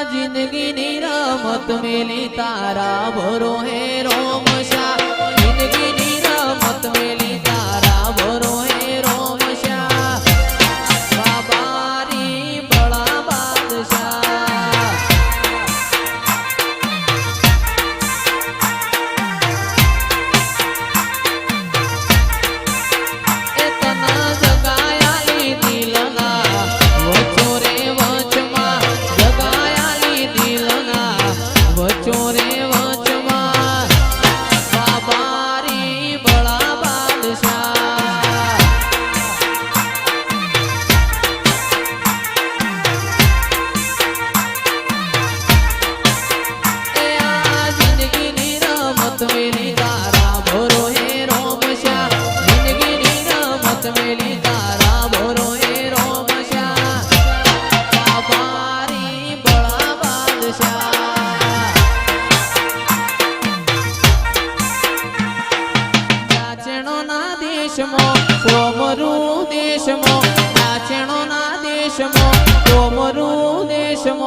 આ જિંદગીની રમત મેલી તારા ભરો હે રોમ શાહ. જિંદગીની રમત મેલી તારા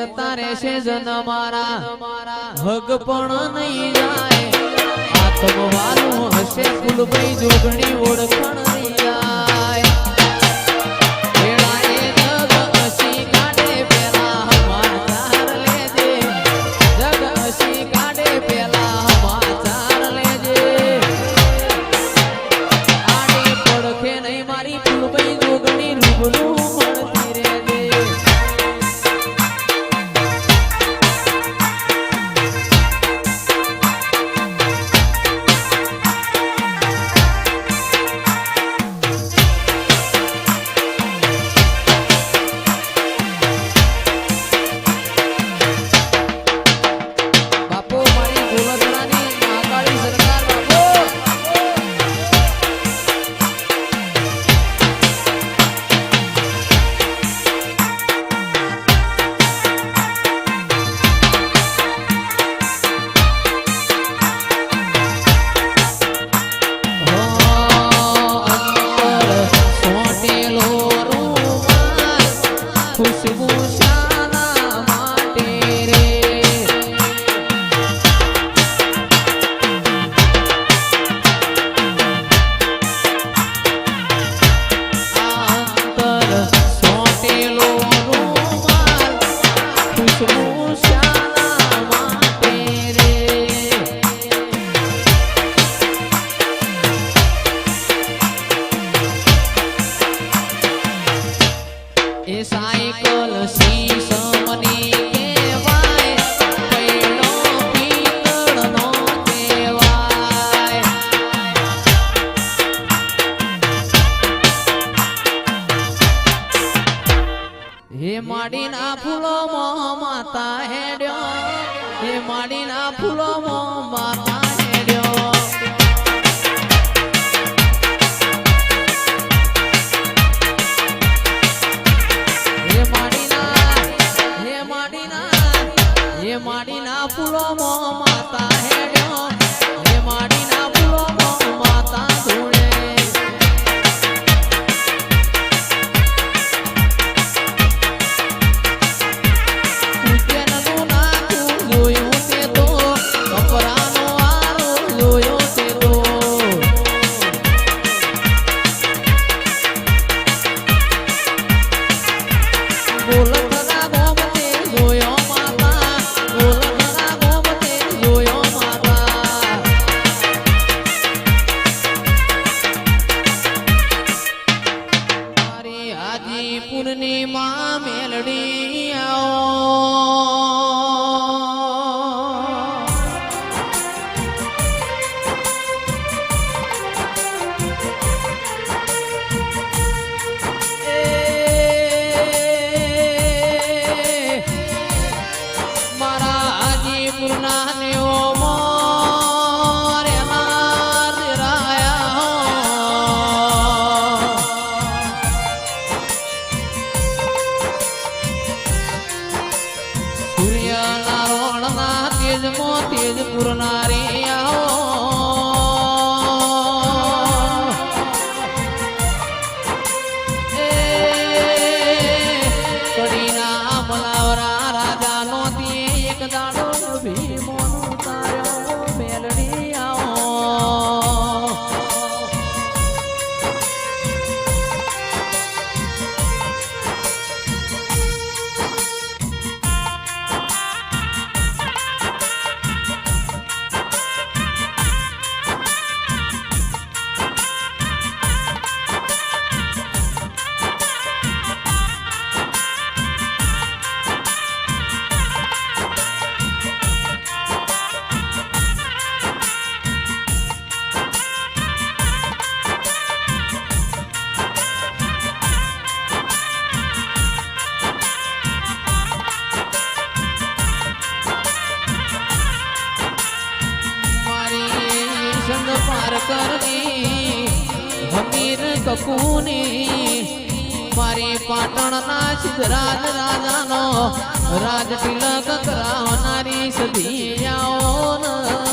કરતા રહેશે જન મારા. હગ પણ નહીં જાય. આત્મવાલું હશે ફૂલભાઈ જોગણી ઓળખણ નહીં જાય ફૂલો માતા હેડ્યો. એ માડીના ફૂલો માતા હેડ્યો હે માડીના હે માડીના હે માડીના ફૂલો માતા હેડ્યો. હે માડી સૂર્યના રોણના તેજ મો તેજ પુરનારી કરવી હમીર કપૂની મારી પાટણના સિદ્ધરાજ રાજાનો રાજ તિલક કરાવનારી સદિયાઓના